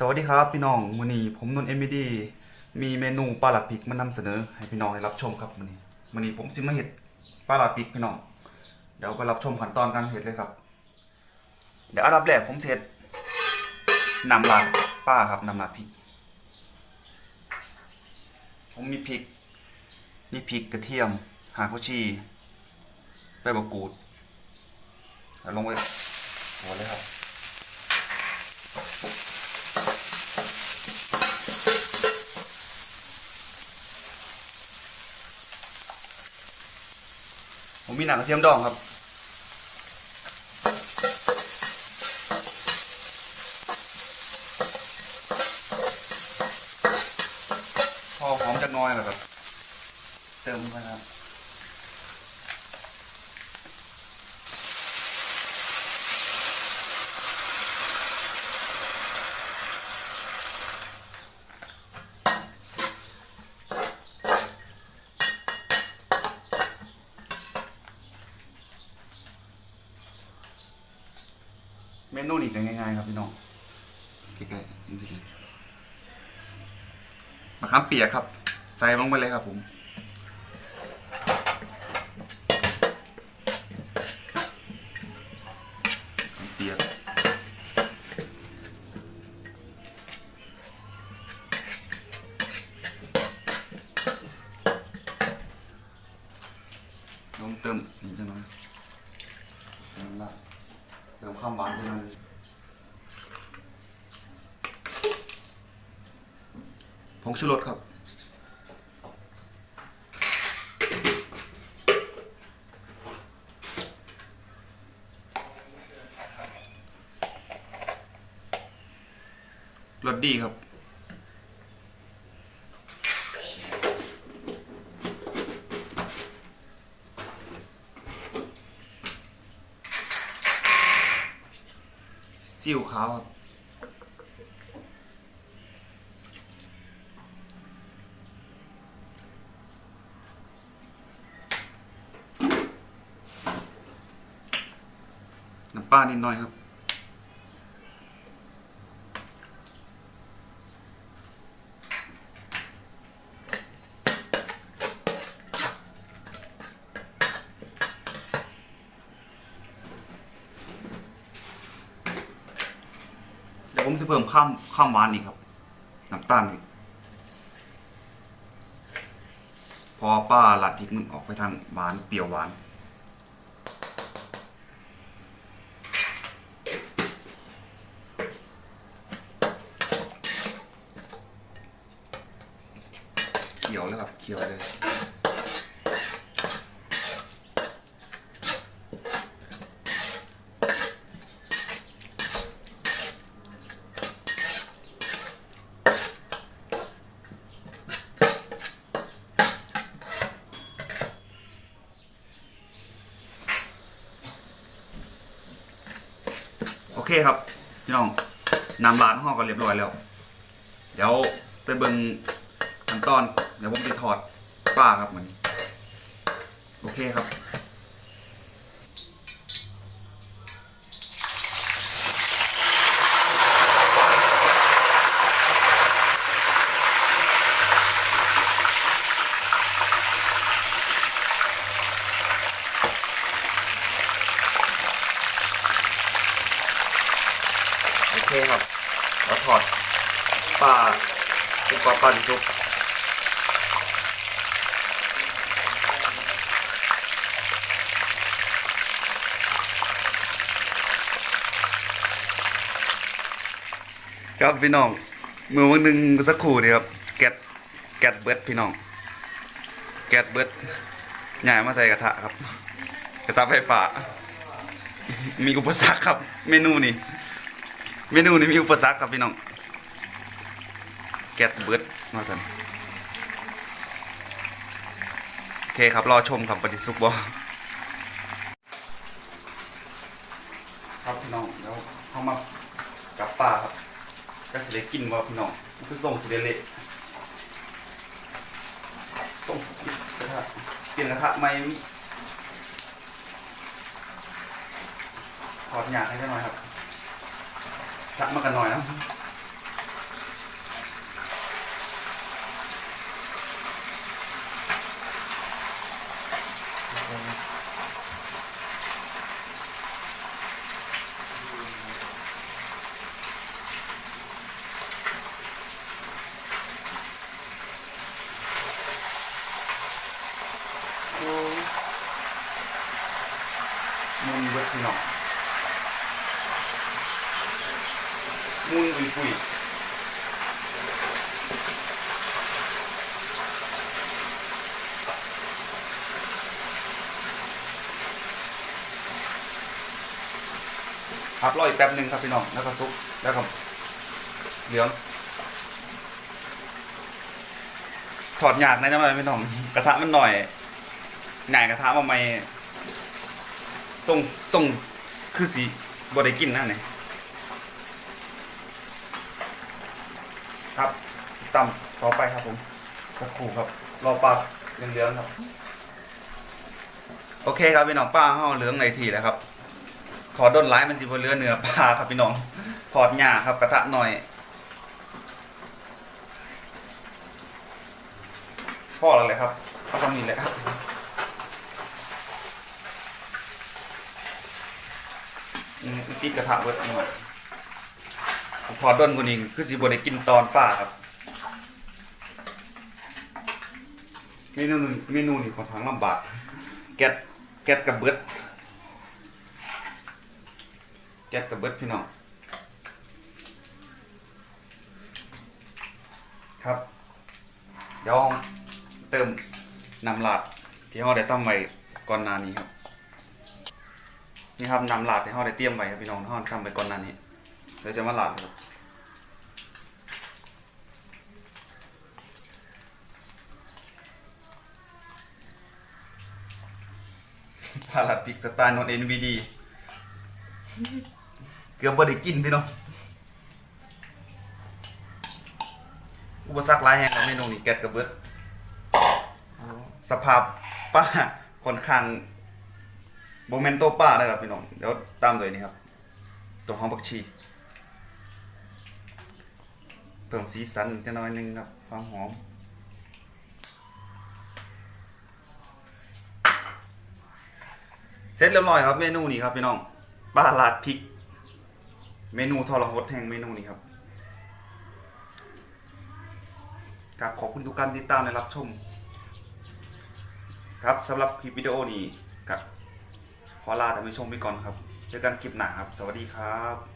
สวัสดีครับพี่น้องมื้อนี้ผมนนท์เอ็มบีดีมีเมนูปลาหลัดพริกมานำเสนอ ให้พี่น้องได้รับชมครับมื้อนี้มื้อนี้ผมสิมาเฮ็ดปลาหลัดพริกพี่น้องเดี๋ยวไปรับชมขั้นตอนการเฮ็ดเลยครับ เดี๋ยวอันดับแรกผมเสิเฮ็ดน้ำลาดปลาครับน้ำลาดพริก ผมมีพริกมีพริกกระเทียมหางผักชีใบมะกรูดแล้วลงไปหัวเลยครับ มีหนังกระเทียมดองครับ พอหอมจะน้อยแล้วครับ เติมไปครับ เมนูนี่ก็ง่ายๆครับพี่น้องใกล้ๆนี่มะขามเปียกครับ ใส่ลงไปเลยครับผม มะขามเปียกลงเติมนี่จังหน่อยเติมละ เติมความหวานให้มัน ผงชูรสครับรสดีครับ ซิ่วขาวครับ ปลานิดหน่อยครับ เดี๋ยวผมจะเพิ่มข้ามข้ามหวานอีกครับ น้ำตาลอีกพอป้าหลัดพริกมันออกไปทางหวานเปรี้ยวหวาน ขียวเลยครับเขียวเลยโอเคครับพี่น้องนำร้านห้องก็เรียบร้อยแล้ว เดี๋ยวไปเบิ่งขั้นตอน เดี๋ยวผมจะถอดป้าครับเหมือนโอเคครับโอเคครับ แล้วถอดป้าอุปกรณ์ปั้นจุก ครับพี่น้องมือวันหนึ่งสักครู่เดียครับแกดแกดเบิดพี่น้อง แกดเบิดใหญ่มาใส่กระทะครับกระทะไฟฟ้ามีอุปสรรคครับ เมนูนี้เมนูนี้มีอุปสรรคครับพี่น้องแกดเบิดมาสันโอเคครับรอชมครับปฏิสุกบอครับพี่น้องแล้วเข้ามากับป้าครับ ก็สิได้กินว่าพี่น้องมันคือส่งสิได้เละส่งกระทะเปลี่ยนกระทะใหม่ถอดหยาให้ได้หน่อยครับชักมากันหน่อยนะ บิด พี่น้องมุนปุยปุยพักรออีกแป๊บหนึ่งครับพี่น้องแล้วก็ซุกแล้วก็เหลืองถอดหยากนะจ๊ะพี่น้องกระทะมันหน่อยใหญ่กระทะมาไม่ ส่งส่งคือสีบได้กินนะเนี่ยครับตำต่อไปครับผมสักครู่ครับ รอปลาเหลืองๆครับ โอเคครับพี่น้องป้าเฮาเหลืองในทีแล้วครับ ขอด้นไลายมันสิบนเรือเนื้อปลาครับพี่น้องถอดหญ้าครับกระทะหน่อยพ่อแล้วเลยครับเอาตรงนี้เลยครับ อืมปิดกระทะเบิดหน่อยผมถอดด้นกว่านี้คือสิบได้กินตอนป้าครับ เมนูนึงเมนูนี่ค่อนข้างลำบาก แก๊สแก๊สกับเบิด แก๊สกับเบิดพี่น้อง ครับ เดี๋ยวเติมน้ำลาดที่เราได้ตั้มไว้ก่อนหน้านี้ครับ นี่ครับน้ำลาดที่เราได้เตรียมไว้ครับพี่น้องที่เราทำไปก่อนหน้านี้เดี๋ยวจะมาหลาดครับพาราติกสไตล์นอนเอ็นวีดีเกือบบ่ได้กินพี่น้องอุปสรรคหลายแห่งกับเมนูนี้แกดกระเบิดสภาพป้าค่อนข้าง โมเมนโตป้านะครับพี่น้อง เดี๋ยวตามเลยนี่ครับ ตัวหอมผักชี เพิ่มสีสันจะน้อยนึงครับ ความหอมเสร็จเรียบร้อยครับเมนูนี้ครับพี่น้องปลาลาดพริก เมนูทรหดแห่งเมนูนี้ครับครับขอบคุณทุกการติดตามและรับชม ครับสำหรับคลิปวิดีโอนี้ครับ ขอลาท่านผู้ชมไปก่อนครับ เจอกันคลิปหน้าครับ สวัสดีครับ